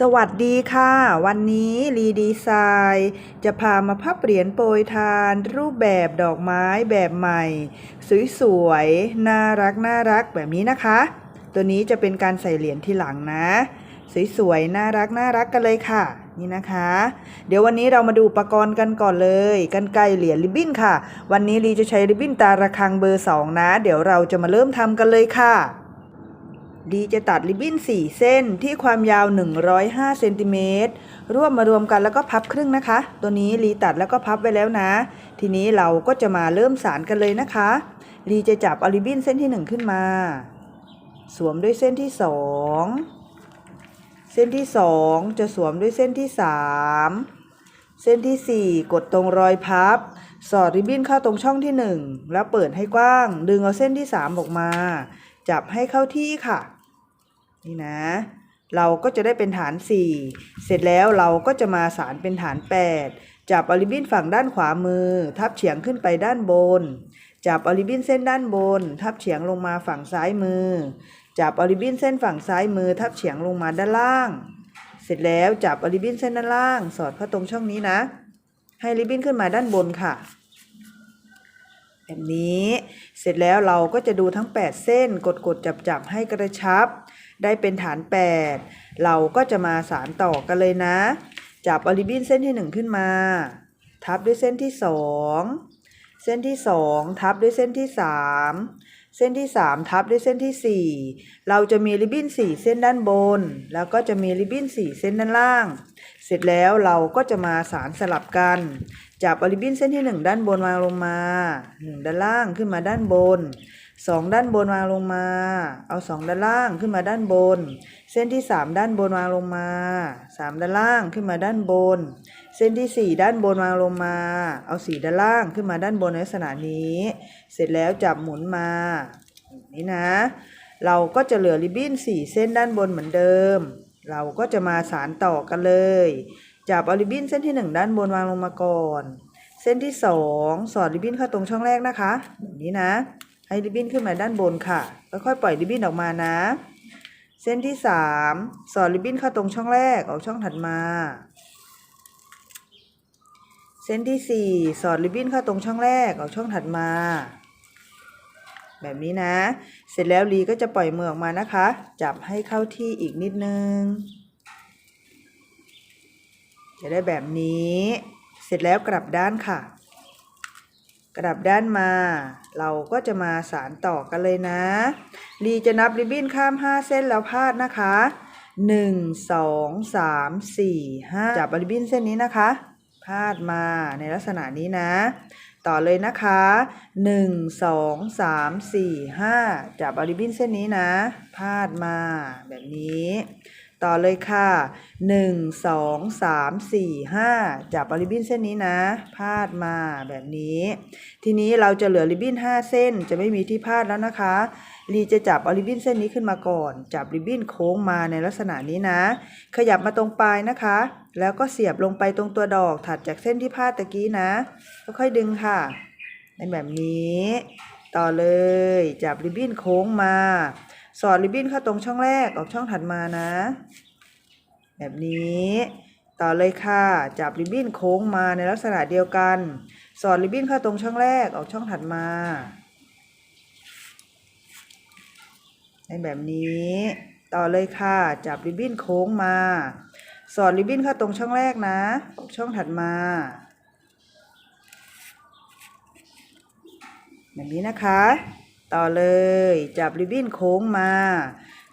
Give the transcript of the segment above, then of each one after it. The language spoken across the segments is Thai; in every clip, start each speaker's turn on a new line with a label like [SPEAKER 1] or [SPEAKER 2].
[SPEAKER 1] สวัสดีค่ะ วันนี้รีดีไซน์จะพามาพับเหรียญโปรยทาน รูปแบบดอกไม้แบบใหม่ สวยๆ น่ารักน่ารักแบบนี้นะคะ ตัวนี้จะเป็นการใส่เหรียญที่หลังนะ สวยๆ น่ารักน่ารักกันเลยค่ะ นี่นะคะ เดี๋ยววันนี้เรามาดูอุปกรณ์กันก่อนเลยกันไกลเหรียญริบบิ้นค่ะ วันนี้รีจะใช้ริบบิ้นตาระฆังเบอร์สองนะ เดี๋ยวเราจะมาเริ่มทำกันเลยค่ะ ดีจะตัดริบบิ้น 4 เส้นที่ความยาว 105เซนติเมตรรวบมารวมกันแล้วก็พับครึ่งนะคะ ตัวนี้รีตัดแล้วก็พับไว้แล้วนะ ทีนี้เราก็จะมาเริ่มสารกันเลยนะคะรีจะจับเอาริบบิ้นเส้นที่ 1 ขึ้นมา สวมด้วยเส้นที่ 2 เส้นที่ 2 จะสวมด้วยเส้นที่ 3 เส้นที่ 4 กดตรงรอยพับ สอดริบบิ้นเข้าตรงช่องที่ 1 แล้วเปิดให้กว้าง ดึงเอาเส้นที่ 3 ออกมาจับให้เข้าที่ค่ะ นี่นะ เราก็จะได้เป็นฐาน 4 เสร็จแล้วเราก็จะมาสารเป็นฐาน 8 จับอลิบินฝั่งด้านขวามือ ทับเฉียงขึ้นไปด้านบน จับอลิบินเส้นด้านบน ทับเฉียงลงมาฝั่งซ้ายมือ จับอลิบินเส้นฝั่งซ้ายมือ ทับเฉียงลงมาด้านล่าง เสร็จแล้วจับอลิบินเส้นด้านล่าง สอดเข้าตรงช่องนี้นะ ให้ริบบิ้นขึ้นมาด้านบนค่ะแบบนี้ เสร็จแล้วเราก็จะดูทั้ง 8 เส้น กดกดจับจับให้กระชับ ได้เป็นฐาน 8 เราก็จะมาสารต่อกันเลยนะ จับอลิบินเส้นที่ 1 ขึ้นมา ทับด้วยเส้นที่ 2 เส้นที่ 2 ทับด้วยเส้นที่ 3 เส้นที่ 3 ทับด้วยเส้นที่ 4 เราจะมีริบบิ้น 4 เส้นด้านบน แล้วก็จะมีริบบิ้น 4 เส้นด้านล่าง เสร็จแล้วเราก็จะมาสารสลับกันจับอลิบบินเส้นที่ 1 ด้านบนวางลงมา 1 ด้านล่างขึ้นมาด้านบน 2ด้านบนวางลงมา เอา2ด้านล่างขึ้นมาด้านบน เส้นที่3ด้านบนวางลงมา3ด้านล่างขึ้นมาด้านบน เส้นที่4ด้านบนวางลงมา เอา4ด้านล่างขึ้นมาด้านบนในลักษณะนี้ เสร็จแล้วจับหมุนมานี้นะ เราก็จะเหลือริบบิ้น4เส้นด้านบนเหมือนเดิม เราก็จะมาสารต่อกันเลย จับเอาริบบิ้นเส้นที่1ด้านบนวางลงมาก่อน เส้นที่2สอดริบบิ้นเข้าตรงช่องแรกนะคะแบบนี้นะ ให้ริบบิ้นขึ้นมาด้านบนค่ะ ค่อยๆปล่อยริบบิ้นออกมานะ เส้นที่3สอดริบบิ้นเข้าตรงช่องแรกออกช่องถัดมา เส้นที่4สอดริบบิ้นเข้าตรงช่องแรกออกช่องถัดมา แบบนี้นะ เสร็จแล้วลีก็จะปล่อยมือออกมานะคะ จับให้เข้าที่อีกนิดนึง จะได้แบบนี้ เสร็จแล้วกลับด้านค่ะ กลับด้านมา เราก็จะมาสารต่อกันเลยนะ ลีจะนับริบบิ้นข้าม 5 เส้นแล้วพาดนะคะ 1 2 3 4 5 จับริบบิ้นเส้นนี้นะคะ พาดมาในลักษณะนี้นะ ต่อเลยนะคะ 1 2 3 4 5 จับริบบิ้นเส้นนี้นะ พาดมาแบบนี้ ต่อเลยค่ะ 1 2 3 4 5 จับริบบิ้นเส้นนี้นะ พาดมาแบบนี้ ทีนี้เราจะเหลือริบบิ้น 5 เส้นจะไม่มีที่พาดแล้วนะคะ ลีจะจับริบบิ้นเส้นนี้ขึ้นมาก่อน จับริบบิ้นโค้งมาในลักษณะนี้นะ ขยับมาตรงปลายนะคะ แล้วก็เสียบลงไปตรงตัวดอกถัดจากเส้นที่พาดตะกี้นะ ค่อยๆดึงค่ะ เป็นแบบนี้ ต่อเลย จับริบบิ้นโค้งมา สอดริบบิ้นเข้าตรงช่องแรกออกช่องถัดมานะ แบบนี้ ต่อเลยค่ะ จับริบบิ้นโค้งมาในลักษณะเดียวกัน สอดริบบิ้นเข้าตรงช่องแรกออกช่องถัดมา ในแบบนี้ ต่อเลยค่ะ จับริบบิ้นโค้งมา สอดริบบิ้นเข้าตรงช่องแรกนะ ออกช่องถัดมาแบบนี้นะคะ ต่อเลย จับริบบิ้นโค้งมา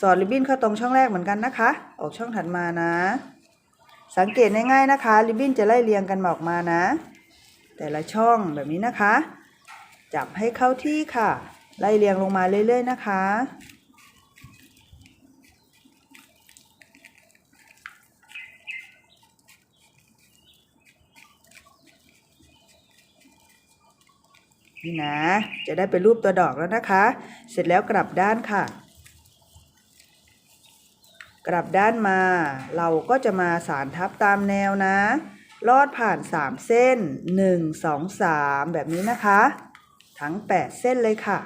[SPEAKER 1] สอดริบบิ้นเข้าตรงช่องแรกเหมือนกันนะคะ ออกช่องถัดมานะ สังเกตง่ายๆนะคะ ริบบิ้นจะไล่เรียงกันออกมานะ แต่ละช่องแบบนี้นะคะ จับให้เข้าที่ค่ะ ไล่เรียงลงมาเรื่อยๆนะคะ นี่นะ จะได้เป็นรูปตัวดอกแล้วนะคะ เสร็จแล้วกลับด้านค่ะ กลับด้านมา เราก็จะมาสารทับตามแนวนะ ลอดผ่าน 3 เส้น 1 2 3 แบบนี้นะคะ ทั้ง 8 เส้นเลยค่ะ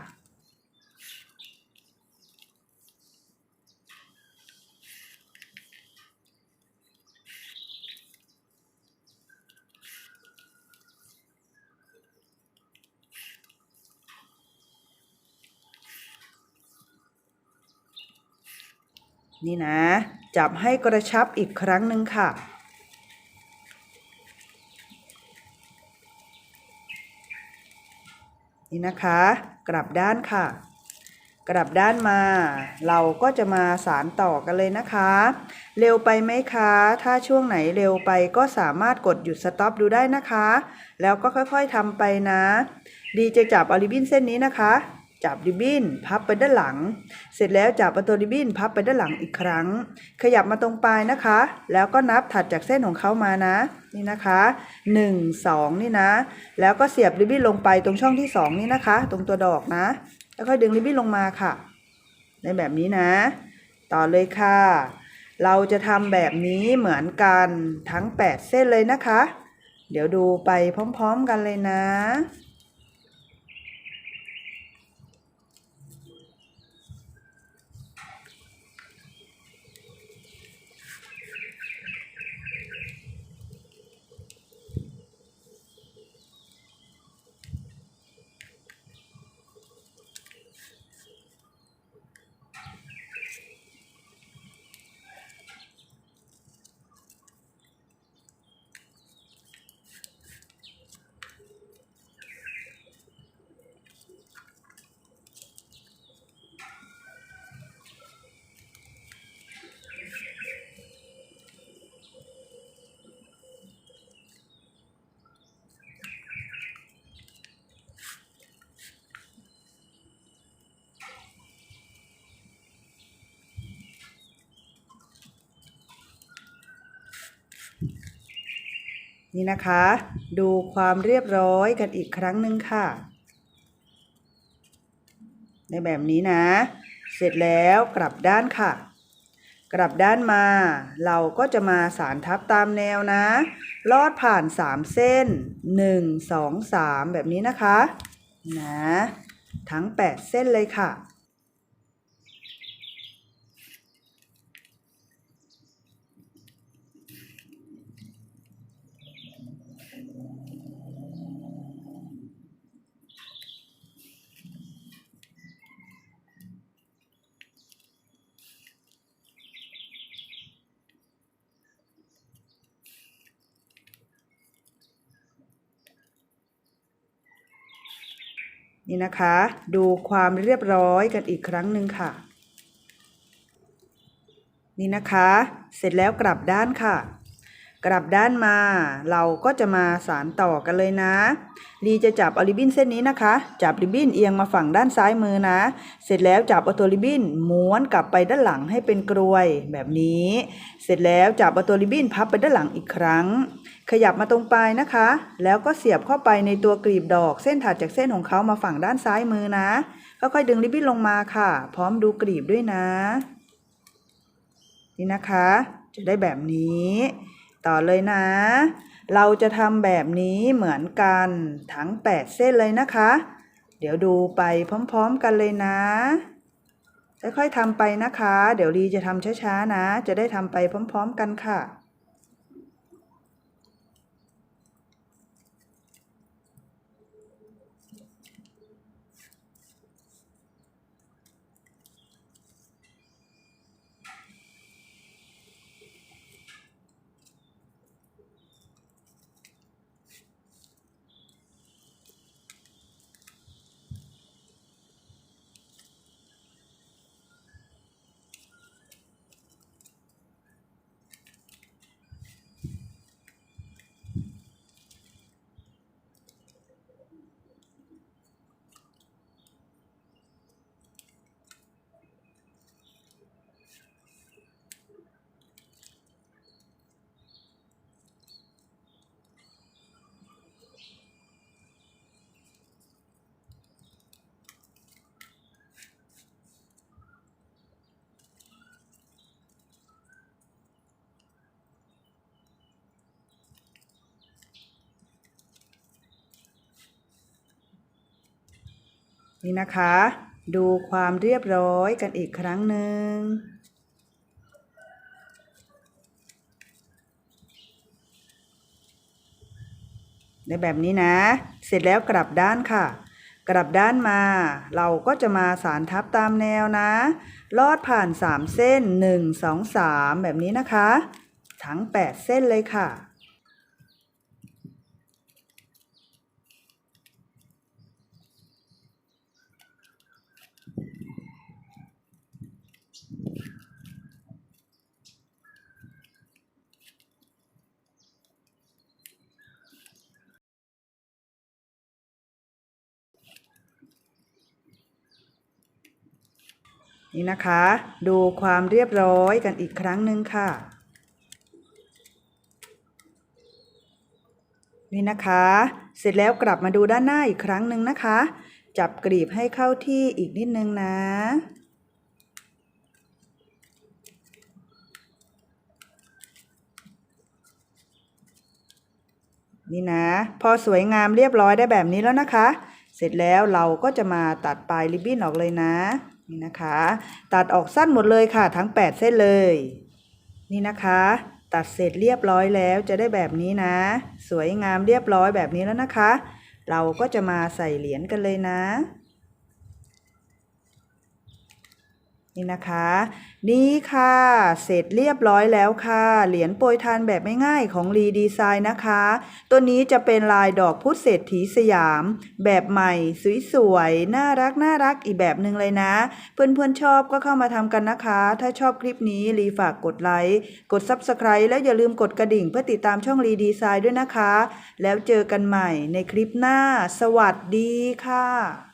[SPEAKER 1] นี่นะ จับให้กระชับอีกครั้งหนึ่งค่ะ นี่นะคะ กลับด้านค่ะ กลับด้านมา เราก็จะมาสารต่อกันเลยนะคะ เร็วไปไหมคะ ถ้าช่วงไหนเร็วไปก็สามารถกดหยุดสต็อปดูได้นะคะ แล้วก็ค่อยๆทำไปนะ ดีจะจับอาริบินเส้นนี้นะคะ จับริบบิ้นพับไปด้านหลัง เสร็จแล้วจับเอาตัวริบบิ้นพับไปด้านหลังอีกครั้ง ขยับมาตรงปลายนะคะ แล้วก็นับถัดจากเส้นของเขามานะ นี่นะคะ 1 2 นี่นะ แล้วก็เสียบริบบิ้นลงไปตรงช่องที่ 2 นี่นะคะ ตรงตัวดอกนะ แล้วค่อยดึงริบบิ้นลงมาค่ะ ในแบบนี้นะ ต่อเลยค่ะ เราจะทำแบบนี้เหมือนกันทั้ง 8 เส้นเลยนะคะ เดี๋ยวดูไปพร้อม ๆ กันเลยนะ นี่นะคะ ดูความเรียบร้อยกันอีกครั้งหนึ่งค่ะ ในแบบนี้นะ เสร็จแล้วกลับด้านค่ะ กลับด้านมา เราก็จะมาสารทับตามแนวนะ ลอดผ่าน 3 เส้น 1 2 3 แบบนี้นะคะ นะ ทั้ง 8 เส้นเลยค่ะ นี่นะคะ ดูความเรียบร้อยกันอีกครั้งหนึ่งค่ะ นี่นะคะ เสร็จแล้วกลับด้านค่ะ กลับด้านมาเราก็จะมาสารต่อกันเลยนะลีจะจับเอาริบบิ้นเส้นนี้นะคะ จับริบบิ้นเอียงมาฝั่งด้านซ้ายมือนะ เสร็จแล้วจับเอาตัวริบบิ้นม้วนกลับไปด้านหลังให้เป็นกรวยแบบนี้ เสร็จแล้วจับเอาตัวริบบิ้นพับไปด้านหลังอีกครั้ง ขยับมาตรงปลายนะคะ แล้วก็เสียบเข้าไปในตัวกลีบดอก เส้นถัดจากเส้นของเขามาฝั่งด้านซ้ายมือนะค่อยๆดึงริบบิ้นลงมาค่ะ พร้อมดูกลีบด้วยนะ นี่นะคะ จะได้แบบนี้ ต่อเลยนะ เราจะทำแบบนี้เหมือนกันทั้ง 8 เส้นเลยนะคะ เดี๋ยวดูไปพร้อมๆกันเลยนะ ค่อยๆทำไปนะคะ เดี๋ยวลีจะทำช้าๆนะ จะได้ทำไปพร้อม ๆ กันค่ะ นี่นะคะ ดูความเรียบร้อยกันอีกครั้งหนึ่งในแบบนี้นะ เสร็จแล้วกลับด้านค่ะ กลับด้านมา เราก็จะมาสารทับตามแนวนะ ลอดผ่าน 3 เส้น 1 2 3 แบบนี้นะคะ ทั้ง 8 เส้นเลยค่ะ นี่นะคะ ดูความเรียบร้อยกันอีกครั้งหนึ่งค่ะ นี่นะคะ เสร็จแล้วกลับมาดูด้านหน้าอีกครั้งหนึ่งนะคะ จับกรีบให้เข้าที่อีกนิดนึงนะนี่นะ พอสวยงามเรียบร้อยได้แบบนี้แล้วนะคะ เสร็จแล้วเราก็จะมาตัดปลายริบบิ้นออกเลยนะ นี่นะคะ ตัดออกสั้นหมดเลยค่ะ ทั้ง 8 เส้นเลย นี่นะคะ ตัดเสร็จเรียบร้อยแล้วจะได้แบบนี้นะ สวยงามเรียบร้อยแบบนี้แล้วนะคะ เราก็จะมาใส่เหรียญกันเลยนะ นี่นะคะ นี่ค่ะ เสร็จเรียบร้อยแล้วค่ะ เหรียญโปรยทานแบบไม่ง่ายของรีดีไซน์นะคะ ตัวนี้จะเป็นลายดอกพุธเศรษฐีสยาม แบบใหม่ สวยๆ น่ารักน่ารักอีกแบบหนึ่งเลยนะ เพื่อนๆชอบก็เข้ามาทำกันนะคะ ถ้าชอบคลิปนี้รีฝากกดไลค์กด Subscribe แล้วอย่าลืมกดกระดิ่งเพื่อติดตามช่องรีดีไซน์ด้วยนะคะ แล้วเจอกันใหม่ในคลิปหน้า สวัสดีค่ะ